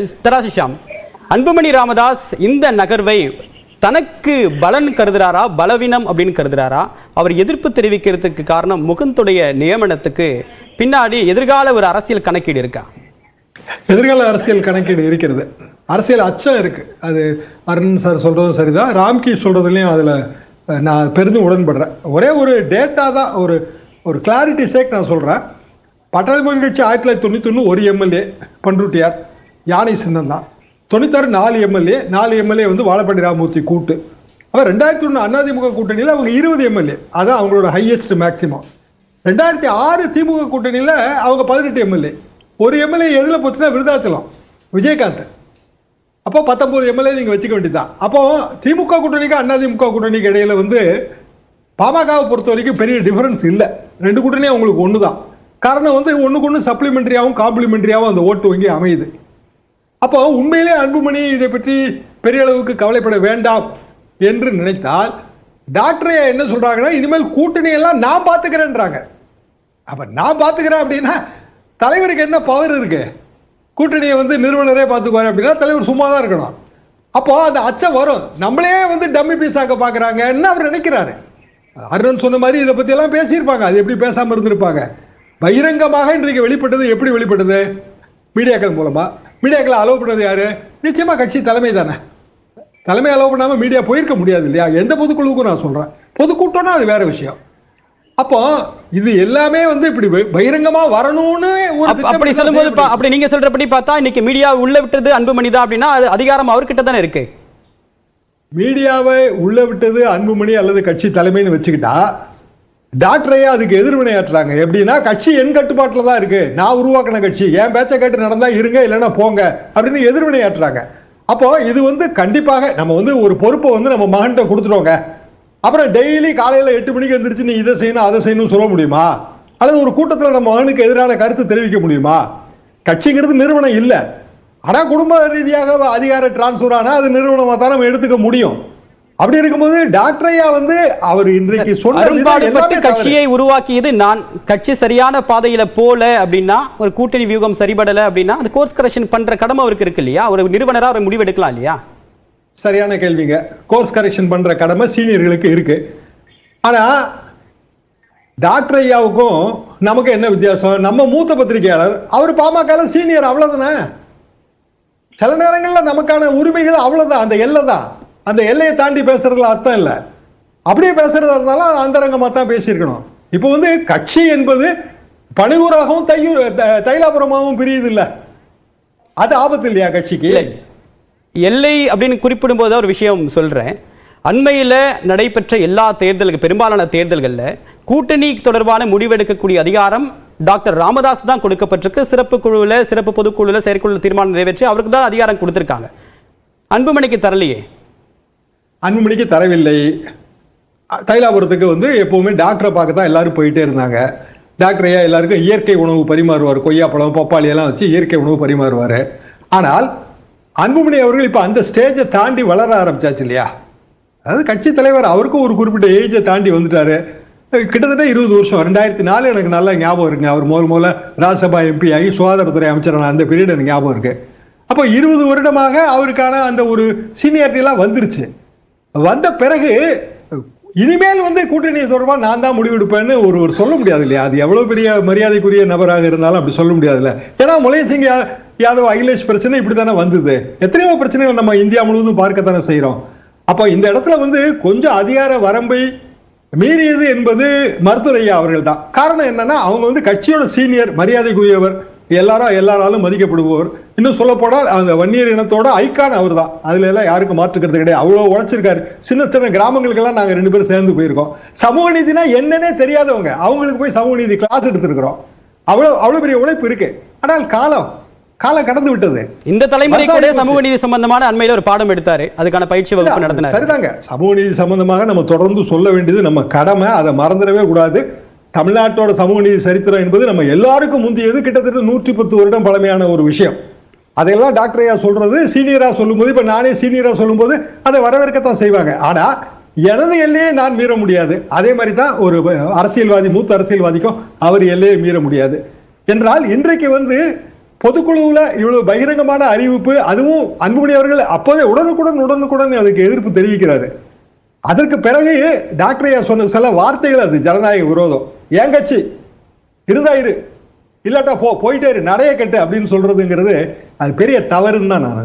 தராசிஷாம் அன்புமணி ராமதாஸ் இந்த நகர்வை தனக்கு பலன் கருதுறாரா பலவீனம் அப்படின்னு கருதுறாரா? அவர் எதிர்ப்பு தெரிவிக்கிறதுக்கு காரணம் முகந்துடைய நியமனத்துக்கு பின்னாடி எதிர்கால ஒரு அரசியல் கணக்கீடு இருக்கா? எதிர்கால அரசியல் கணக்கீடு இருக்கிறது. அரசியல் அச்சம் இருக்கு. அது அருண் சார் சொல்றதும் சரிதான். ராம்கி சொல்றதுலயும் அதுல நான் பெரிதும் உடன்படுறேன். ஒரே ஒரு டேட்டா தான் ஒரு ஒரு கிளாரிட்டி சேக் நான் சொல்றேன். பட்டாளி கட்சி ஆயிரத்தி தொள்ளாயிரத்தி தொண்ணூத்தி ஒன்று ஒரு எம்எல்ஏ பண்ருட்டியார். யானை சின்னம் தான். தொண்ணூத்தாறு நாலு எம்எல்ஏ நாலு எம்எல்ஏ வந்து வாழப்பாடி ராமமூர்த்தி கூட்டு. அவன் ரெண்டாயிரத்தி ஒன்று அதிமுக கூட்டணியில் அவங்க இருபது எம்எல்ஏ. அதான் அவங்களோட ஹையஸ்ட் மேக்சிமம் ரெண்டாயிரத்தி ஆறு திமுக கூட்டணியில் அவங்க பதினெட்டு எம்எல்ஏ. ஒரு எம்எல்ஏ எதில் போச்சுன்னா விருதாச்சலம் விஜயகாந்த். அப்போ பத்தொம்போது எம்எல்ஏ நீங்கள் வச்சுக்க வேண்டியதுதான். அப்போ திமுக கூட்டணிக்கு அதிமுக கூட்டணிக்கு இடையில வந்து பாமகவை பொறுத்த வரைக்கும் பெரிய டிஃபரன்ஸ் இல்லை. ரெண்டு கூட்டணியும் அவங்களுக்கு ஒன்று தான் காரணம் வந்து ஒன்றுக்கு ஒன்று சப்ளிமெண்ட்ரியாகவும் காம்ப்ளிமெண்ட்ரியாகவும் அந்த ஓட்டு வங்கி அமையுது. அப்போ உண்மையிலே அன்புமணி இதை பற்றி பெரிய அளவுக்கு கவலைப்பட வேண்டாம் என்று நினைத்தால் டாக்டரே என்ன சொல்றாங்கன்னா இனிமேல் கூட்டணி எல்லாம் நான் பார்த்துக்கிறேன்றாங்க. அப்ப நான் பார்த்துக்கிறேன் அப்படின்னா தலைவருக்கு என்ன பவர் இருக்கு? கூட்டணியை வந்து நிறுவனரே பார்த்துக்குவாரு அப்படின்னா தலைவர் சும்மா தான் இருக்கணும். அப்போ அந்த அச்சம் வரும். நம்மளே வந்து டம்மி பீஸாக்க பார்க்குறாங்கன்னு அவர் நினைக்கிறாரு. அருண் சொன்ன மாதிரி இதை பற்றியெல்லாம் எல்லாம் பேசியிருப்பாங்க. அது எப்படி பேசாமல் இருந்திருப்பாங்க? பகிரங்கமாக இன்றைக்கு வெளிப்பட்டது எப்படி வெளிப்பட்டது? மீடியாக்கள் மூலமாக மீடியாக்களை அலோவ் பண்ணது யாரு? நிச்சயமா கட்சி தலைமை தானே. தலைமை அலோவ் பண்ணாம மீடியா போயிருக்க முடியாது இல்லையா? எந்த பொதுக்குழுவுக்கும் நான் சொல்றேன். பொதுக்கூட்டம்னா அது வேற விஷயம். அப்போ இது எல்லாமே வந்து இப்படி பகிரங்கமா வரணும்னு அப்படி சொல்லும்போது. அப்படி நீங்க சொல்றபடி பார்த்தா இன்னைக்கு மீடியா உள்ள விட்டது அன்புமணி தான் அப்படின்னா அது அதிகாரம் அவர்கிட்ட தானே இருக்கு. மீடியாவை உள்ள விட்டது அன்புமணி அல்லது கட்சி தலைமைன்னு வச்சுக்கிட்டா டாக்டரையே அதுக்கு எதிர்வினையாற்றுறாங்க. எப்படின்னா கட்சி என் கட்டுப்பாட்டில் தான் இருக்கு. நான் உருவாக்கின கட்சி. என் பேச்சை கேட்டு நடந்தா இருங்க இல்லைன்னா போங்க அப்படின்னு எதிர்வினையாற்றுறாங்க. அப்போ இது வந்து கண்டிப்பாக நம்ம வந்து ஒரு பொறுப்பை வந்து நம்ம மகன்கிட்ட கொடுத்துட்டோங்க. அப்புறம் டெய்லி காலையில எட்டு மணிக்கு எந்திரிச்சு நீ இதை செய்யணும் அதை செய்யணும் சொல்ல முடியுமா? அல்லது ஒரு கூட்டத்தில் நம்ம மகனுக்கு எதிரான கருத்து தெரிவிக்க முடியுமா? கட்சிங்கிறது நிறுவனம் இல்லை. ஆனால் குடும்ப ரீதியாக அதிகார டிரான்ஸ்ஃபர் ஆனால் அது நிறுவனமாக தான் நம்ம எடுத்துக்க முடியும். அப்படி இருக்கும்போது டாக்டரையா வந்து அவர் இன்றைக்கு சொன்ன. கட்சியை உருவாக்கியது நான் கட்சி சரியான பாதையில போல அப்படின்னா ஒரு கூட்டணி வியூகம் சரிபடல அப்படின்னா அது கோர்ஸ் கரெக்ஷன் பண்ற கடமை அவருக்கு இருக்கு இல்லையா? ஒரு நிறுவனரா ஒரு முடிவு எடுக்கலாம் இல்லையா? சரியான கேள்விங்க. கோர்ஸ் கரெக்ஷன் பண்ற கடமை சீனியர்களுக்கு இருக்கு. ஆனா டாக்டர் ஐயாவுக்கும் நமக்கு என்ன வித்தியாசம்? நம்ம மூத்த பத்திரிகையாளர் அவர் பாமக சீனியர் அவ்வளவுதானே? சில நேரங்கள்ல நமக்கான உரிமைகள் அவ்வளவுதான் அந்த எல்லை தான் அந்த எல்லையை தாண்டி பேசுறதுல அர்த்தம் இல்லை. அப்படியே பேசுறதா இருந்தாலும் அந்தரங்கமாக தான் பேசியிருக்கணும். இப்போ வந்து கட்சி என்பது பணியூராகவும் தையூர் த- தைலாபுரமாகவும் பிரியுது இல்லை அது ஆபத்து இல்லையா கட்சிக்கு? இல்லை. எல்லை அப்படின்னு குறிப்பிடும்போது ஒரு விஷயம் சொல்கிறேன் அண்மையில் நடைபெற்ற எல்லா தேர்தலுக்கு பெரும்பாலான தேர்தல்களில் கூட்டணி தொடர்பான முடிவெடுக்கக்கூடிய அதிகாரம் டாக்டர் ராமதாஸ் தான் கொடுக்கப்பட்டிருக்கு. சிறப்பு குழுவில் சிறப்பு பொதுக்குழுவில் செயற்குழு தீர்மானம் நிறைவேற்றி அவருக்கு தான் அதிகாரம் கொடுத்துருக்காங்க. அன்புமணிக்கு தரலையே. அன்புமணிக்கு தரவில்லை. தைலாபுரத்துக்கு வந்து எப்பவுமே டாக்டரை பார்க்க தான் எல்லாரும் போயிட்டே இருந்தாங்க. டாக்டர் ஐயா எல்லாருக்கும் இயற்கை உணவு பரிமாறுவார். கொய்யாப்பழம் பப்பாளி எல்லாம் வச்சு இயற்கை உணவு பரிமாறுவார். ஆனால் அன்புமணி அவர்கள் இப்போ அந்த ஸ்டேஜை தாண்டி வளர ஆரம்பிச்சாச்சு இல்லையா? அதாவது கட்சி தலைவர் அவருக்கும் ஒரு குறிப்பிட்ட ஏஜை தாண்டி வந்துட்டாரு. கிட்டத்தட்ட இருபது வருஷம். ரெண்டாயிரத்தி நாலு எனக்கு நல்லா ஞாபகம் இருக்குங்க அவர் முதல் முதல்ல ராஜ்யசபா எம்பி ஆகி சுகாதாரத்துறை அமைச்சரான அந்த பீரியட் எனக்கு ஞாபகம் இருக்கு. அப்போ இருபது வருடமாக அவருக்கான அந்த ஒரு சீனியாரிட்டி எல்லாம் வந்துருச்சு. வந்த பிறகு இனிமேல் வந்து கூட்டணி தொடர்பாக நான் தான் முடிவெடுப்பேன்னு ஒரு ஒரு சொல்ல முடியாது இல்லையா அது எவ்வளவு பெரிய மரியாதைக்குரிய நபராக இருந்தாலும் அப்படி சொல்ல முடியாதுல்ல. ஏன்னா முலையன் சிங் யாதவ் அகிலேஷ் பிரச்சனை இப்படி தானே வந்தது. எத்தனையோ பிரச்சனைகள் நம்ம இந்தியா முழுவதும் பார்க்கத்தானே செய்கிறோம் அப்போ இந்த இடத்துல வந்து கொஞ்சம் அதிகார வரம்பை மீறியது என்பது மருத்துவரையா அவர்கள் தான் காரணம் என்னன்னா அவங்க வந்து கட்சியோட சீனியர் மரியாதைக்குரியவர். எல்லாரும் எல்லாராலும் மதிக்கப்படுபவர். இன்னும் சொல்ல போனால் அந்த வன்னியர் இனத்தோட ஐக்கான் அவர் தான் அதுல எல்லாம் யாருக்கும் மாற்றுக்கிறது கிடையாது. அவ்வளவு உழைச்சிருக்காரு. சின்ன சின்ன கிராமங்களுக்கெல்லாம் நாங்க ரெண்டு பேரும் சேர்ந்து போயிருக்கோம். சமூக நீதினா என்னன்னே தெரியாதவங்க. அவங்களுக்கு போய் சமூக நீதி கிளாஸ் எடுத்திருக்கிறோம். அவ்வளவு அவ்வளவு பெரிய உழைப்பு இருக்கு. ஆனால் காலம் காலம் கடந்து விட்டது. இந்த தலைமுறை கூட சமூக நீதி சம்பந்தமான அண்மையில் ஒரு பாடம் எடுத்தாரு. அதுக்கான பயிற்சி வகுப்பு நடத்தினார். சரிதாங்க. சமூக நீதி சம்பந்தமாக நம்ம தொடர்ந்து சொல்ல வேண்டியது நம்ம கடமை. அதை மறந்துடவே கூடாது. தமிழ்நாட்டோட சமூக நீதி சரித்திரம் என்பது நம்ம எல்லாருக்கும் முந்தியது கிட்டத்தட்ட நூற்றி பத்து வருடம் பழமையான ஒரு விஷயம். அதையெல்லாம் டாக்டர் ஐயா சொல்றது சீனியரா சொல்லும்போது இப்ப நானே சீனியரா சொல்லும்போது அதை வரவேற்கத்தான் செய்வாங்க. ஆனா எனது எல்லையை நான் மீற முடியாது. அதே மாதிரி தான் ஒரு அரசியல்வாதி மூத்த அரசியல்வாதிக்கும் அவர் எல்லையை மீற முடியாது. என்றால் இன்றைக்கு வந்து பொதுக்குழுவில் இவ்வளவு பகிரங்கமான அறிவிப்பு அதுவும் அன்புமணி அவர்கள் அப்போதே உடனுக்குடன் உடனுக்குடன் அதுக்கு எதிர்ப்பு தெரிவிக்கிறாரு. அதற்கு பிறகு டாக்டர் ஐயா சொன்ன சில வார்த்தைகள் அது ஜனநாயக விரோதம். என் கட்சி இருந்தா இரு. இல்லாட்டா போ போயிட்டே இரு. நிறைய கட்டு அப்படின்னு சொல்றதுங்கிறது அது பெரிய தவறுன்னு தான் நான் நினைக்கிறேன்.